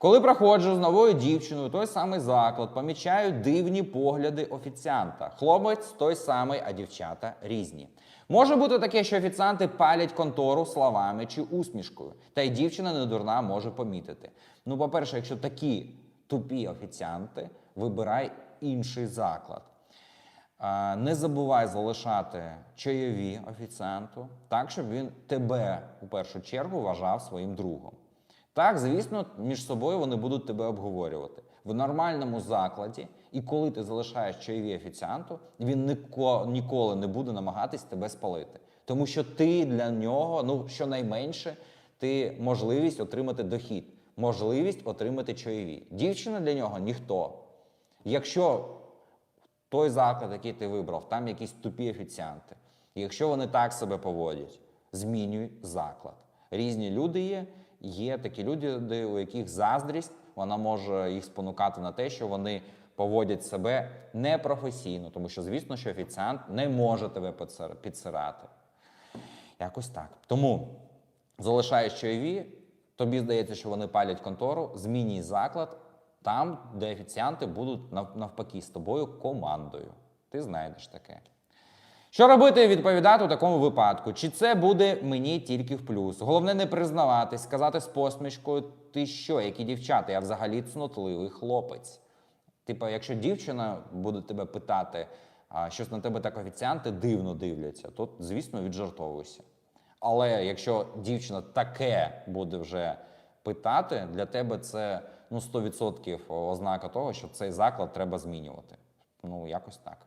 Коли проходжу з новою дівчиною той самий заклад, помічаю дивні погляди офіціанта. Хлопець той самий, а дівчата різні. Може бути таке, що офіціанти палять контору словами чи усмішкою, та й дівчина не дурна може помітити. Ну, по-перше, якщо такі тупі офіціанти, вибирай інший заклад. Не забувай залишати чайові офіціанту, так, щоб він тебе у першу чергу вважав своїм другом. Так, звісно, між собою вони будуть тебе обговорювати. В нормальному закладі, і коли ти залишаєш чайові офіціанту, він ніко- ніколи не буде намагатись тебе спалити. Тому що ти для нього, ну щонайменше, ти можливість отримати дохід, можливість отримати чайові. Дівчина для нього ніхто. Якщо той заклад, який ти вибрав, там якісь тупі офіціанти. Якщо вони так себе поводять, змінюй заклад. Різні люди є. Є такі люди, у яких заздрість вона може їх спонукати на те, що вони поводять себе непрофесійно, тому що, звісно, що офіціант не може тебе підсирати. Якось так. Тому залишаєш чайові, тобі здається, що вони палять контору, змінюй заклад там, де офіціанти будуть навпаки з тобою командою. Ти знайдеш таке. Що робити відповідати у такому випадку? Чи це буде мені тільки в плюс? Головне не признаватись, сказати з посмішкою, ти що, які дівчата, я взагалі цнотливий хлопець. Типу, якщо дівчина буде тебе питати, а щось на тебе так офіціанти дивно дивляться, то, звісно, віджартовуйся. Але якщо дівчина таке буде вже питати, для тебе це ну, 100% ознака того, що цей заклад треба змінювати. Ну, якось так.